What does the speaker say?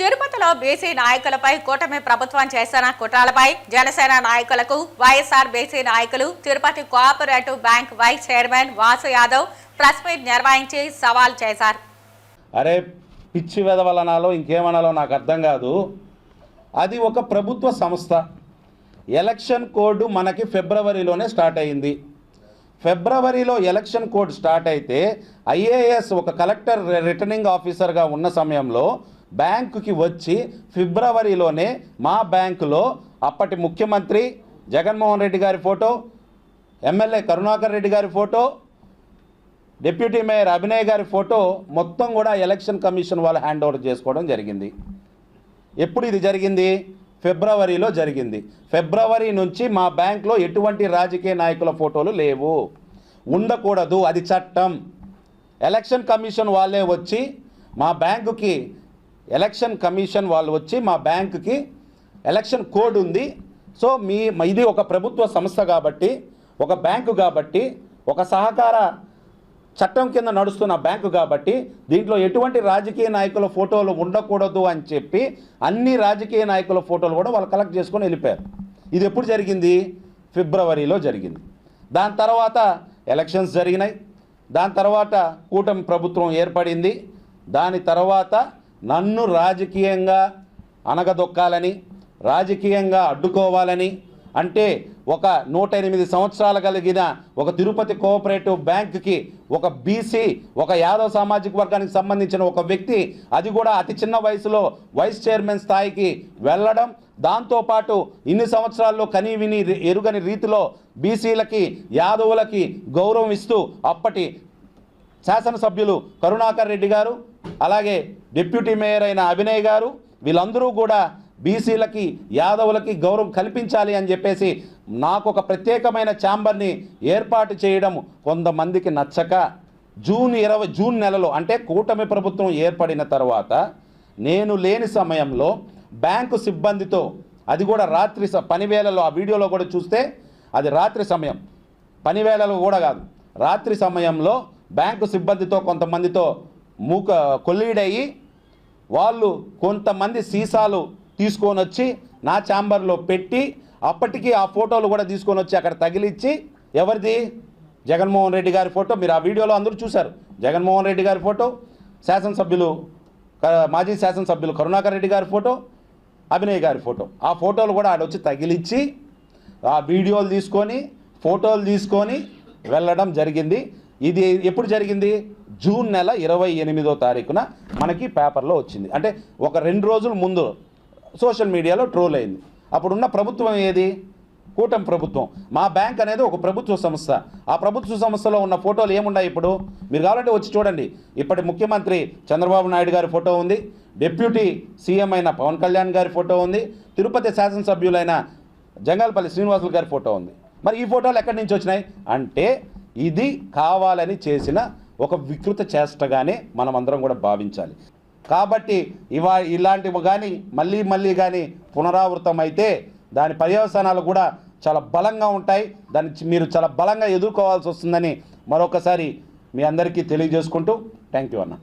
తిరుపతిలో బీసీ నాయకులపై కూటమి ప్రభుత్వం చేసిన కుట్రాలపై జనసేన నాయకులకు వైఎస్ఆర్ బీసీ నాయకులు Tirupati cooperative bank vice chairman Vasu Yadav press meet నిర్వహించి సవాల్ చేశారు. అరే పిచ్చి వెదవలనాలో ఇంకేమనాలో నాకు అర్థం కాదు. అది ఒక ప్రభుత్వ సంస్థ. ఎలక్షన్ కోడ్ మనకి ఫిబ్రవరిలోనే స్టార్ట్ అయింది. ఫిబ్రవరిలో ఎలక్షన్ కోడ్ స్టార్ట్ అయితే ఐఏఎస్ ఒక కలెక్టర్ రిటర్నింగ్ ఆఫీసర్గా ఉన్న సమయంలో బ్యాంకుకి వచ్చి ఫిబ్రవరిలోనే మా బ్యాంకులో అప్పటి ముఖ్యమంత్రి జగన్మోహన్ రెడ్డి గారి ఫోటో ఎమ్మెల్యే కరుణాకర్ రెడ్డి గారి ఫోటో డిప్యూటీ మేయర్ అభినయ్ గారి ఫోటో మొత్తం కూడా ఎలక్షన్ కమిషన్ వాళ్ళు హ్యాండ్ ఓవర్ చేసుకోవడం జరిగింది. ఎప్పుడు ఇది జరిగింది? ఫిబ్రవరిలో జరిగింది. ఫిబ్రవరి నుంచి మా బ్యాంక్లో ఎటువంటి రాజకీయ నాయకుల ఫోటోలు లేవు. ఉండకూడదు అది చట్టం. ఎలక్షన్ కమిషన్ వాళ్ళే వచ్చి మా బ్యాంకుకి ఎలక్షన్ కమిషన్ వాళ్ళు వచ్చి మా బ్యాంకుకి ఎలక్షన్ కోడ్ ఉంది. సో మీ ఇది ఒక ప్రభుత్వ సంస్థ కాబట్టి ఒక బ్యాంకు కాబట్టి ఒక సహకార చట్టం కింద నడుస్తున్న బ్యాంకు కాబట్టి దీంట్లో ఎటువంటి రాజకీయ నాయకుల ఫోటోలు ఉండకూడదు అని చెప్పి అన్ని రాజకీయ నాయకుల ఫోటోలు కూడా వాళ్ళు కలెక్ట్ చేసుకొని వెళ్ళిపోయారు. ఇది ఎప్పుడు జరిగింది? ఫిబ్రవరిలో జరిగింది. దాని తర్వాత ఎలక్షన్స్ జరిగినాయి. దాని తర్వాత కూటమి ప్రభుత్వం ఏర్పడింది. దాని తర్వాత నన్ను రాజకీయంగా అనగదొక్కాలని రాజకీయంగా అడ్డుకోవాలని అంటే ఒక నూట ఎనిమిది సంవత్సరాలు కలిగిన ఒక తిరుపతి కోఆపరేటివ్ బ్యాంక్కి ఒక బీసీ ఒక యాదవ్ సామాజిక వర్గానికి సంబంధించిన ఒక వ్యక్తి అది కూడా అతి చిన్న వయసులో వైస్ చైర్మన్ స్థాయికి వెళ్ళడం దాంతోపాటు ఇన్ని సంవత్సరాల్లో కనీవిని ఎరుగని రీతిలో బీసీలకి యాదవులకి గౌరవం ఇస్తూ అప్పటి శాసనసభ్యులు కరుణాకర్ రెడ్డి గారు అలాగే డిప్యూటీ మేయర్ అయిన అభినయ్ గారు వీళ్ళందరూ కూడా బీసీలకి యాదవులకి గౌరవం కల్పించాలి అని చెప్పేసి నాకు ఒక ప్రత్యేకమైన ఛాంబర్ని ఏర్పాటు చేయడం కొంతమందికి నచ్చక జూన్ ఇరవై జూన్ నెలలో అంటే కూటమి ప్రభుత్వం ఏర్పడిన తర్వాత నేను లేని సమయంలో బ్యాంకు సిబ్బందితో అది కూడా రాత్రి స- పని ఆ వీడియోలో కూడా చూస్తే అది రాత్రి సమయం. పనివేళలో కూడా కాదు. రాత్రి సమయంలో బ్యాంకు సిబ్బందితో కొంతమందితో మూక కొల్లీడయి వాళ్ళు కొంతమంది సీసాలు తీసుకొని వచ్చి నా ఛాంబర్లో పెట్టి అప్పటికి ఆ ఫోటోలు కూడా తీసుకొని వచ్చి అక్కడ తగిలిచ్చి ఎవరిది? జగన్మోహన్ రెడ్డి గారి ఫోటో. మీరు ఆ వీడియోలో అందరూ చూశారు. జగన్మోహన్ రెడ్డి గారి ఫోటో శాసనసభ్యులు మాజీ శాసనసభ్యులు కరుణాకర్ రెడ్డి గారి ఫోటో అభినయ్ గారి ఫోటో. ఆ ఫోటోలు కూడా ఆడొచ్చి తగిలిచ్చి ఆ వీడియోలు తీసుకొని ఫోటోలు తీసుకొని వెళ్ళడం జరిగింది. ఇది ఎప్పుడు జరిగింది? జూన్ నెల ఇరవై ఎనిమిదో తారీఖున మనకి పేపర్లో వచ్చింది. అంటే ఒక రెండు రోజుల ముందు సోషల్ మీడియాలో ట్రోల్ అయింది. అప్పుడున్న ప్రభుత్వం ఏది? కూటమి ప్రభుత్వం. మా బ్యాంక్ అనేది ఒక ప్రభుత్వ సంస్థ. ఆ ప్రభుత్వ సంస్థలో ఉన్న ఫోటోలు ఏమున్నాయి ఇప్పుడు? మీరు కావాలంటే వచ్చి చూడండి. ఇప్పటి ముఖ్యమంత్రి చంద్రబాబు నాయుడు గారి ఫోటో ఉంది. డిప్యూటీ సీఎం అయిన పవన్ కళ్యాణ్ గారి ఫోటో ఉంది. తిరుపతి శాసనసభ్యులైన జంగాలపల్లి శ్రీనివాసులు గారి ఫోటో ఉంది. మరి ఈ ఫోటోలు ఎక్కడి నుంచి వచ్చినాయి? అంటే ఇది కావాలని చేసిన ఒక వికృత చేష్టగానే మనం అందరం కూడా భావించాలి. కాబట్టి ఇవా ఇలాంటివి కానీ మళ్ళీ మళ్ళీ కానీ పునరావృతం అయితే దాని పర్యవసానాలు కూడా చాలా బలంగా ఉంటాయి. దాన్ని మీరు చాలా బలంగా ఎదుర్కోవాల్సి వస్తుందని మరొకసారి మీ అందరికీ తెలియజేసుకుంటూ థ్యాంక్ యూ అన్న.